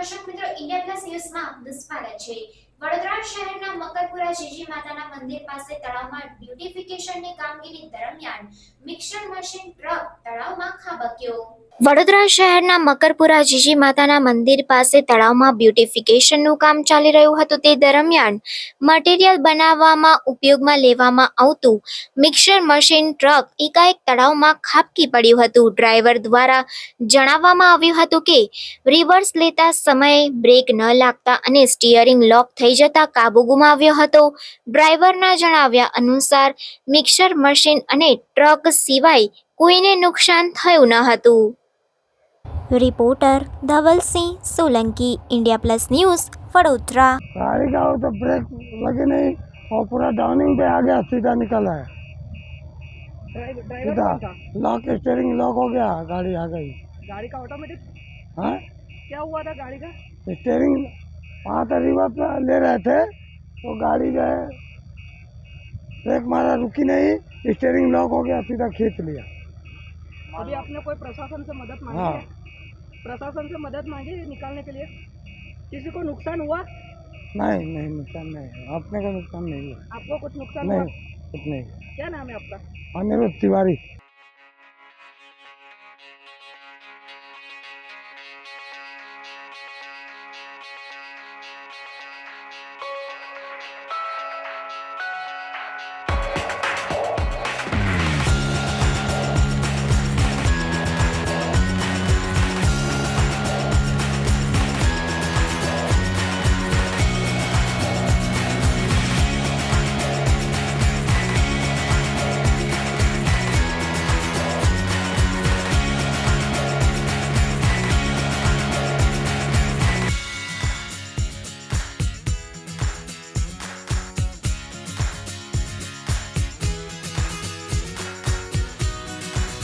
દર્શક મિત્રો India plus ન્યૂઝમાં આપનું સ્વાગત છે. વડોદરા શહેરના મકરપુરા જીજી માતાના મંદિર પાસે તળાવમાં બ્યુટિફિકેશનની કામગીરી દરમિયાન મિક્સર મશીન ટ્રક તળાવમાં ખાબક્યો. વડોદરા શહેરના મકરપુરા જીજી માતાના મંદિર પાસે તળાવમાં બ્યુટિફિકેશનનું કામ ચાલી રહ્યું હતું. તે દરમિયાન મટીરિયલ બનાવવામાં ઉપયોગમાં લેવામાં આવતું મિક્સર મશીન ટ્રક એકાએક તળાવમાં ખાબકી પડ્યું હતું. ડ્રાઈવર દ્વારા જણાવવામાં આવ્યું હતું કે, રિવર્સ લેતા સમયે બ્રેક ન લાગતા અને સ્ટીયરિંગ લોક થઈ જતા કાબુ ગુમાવ્યો હતો. ડ્રાઈવરના જણાવ્યા અનુસાર, મિક્સર મશીન અને ટ્રક સિવાય કોઈને નુકસાન થયું ન હતું. reporter Dhavalsinh Solanki India plus news Vadodara गाड़ी का वो तो ब्रेक लगे नहीं और पूरा डाउनिंग पे आ गया सीधा निकला है सीधा लॉक स्टेयरिंग लॉक हो गया गाड़ी आ गई गाड़ी का ऑटोमेटिक हाँ क्या हुआ था गाड़ी का स्टेयरिंग वहाँ तो रिवर्स ले रहे थे तो गाड़ी जो है ब्रेक मारा रुकी नहीं स्टेयरिंग लॉक हो गया सीधा खींच लिया अभी आपने कोई प्रशासन से मदद मांगी हाँ है प्रशासन से मदद मांगी निकालने के लिए। किसी को नुकसान हुआ? नहीं नहीं नुकसान नहीं आपने का नुकसान नहीं हुआ। आपको कुछ नुकसान नहीं हुआ? कुछ नहीं क्या नाम है आपका? अनिरुद्ध तिवारी।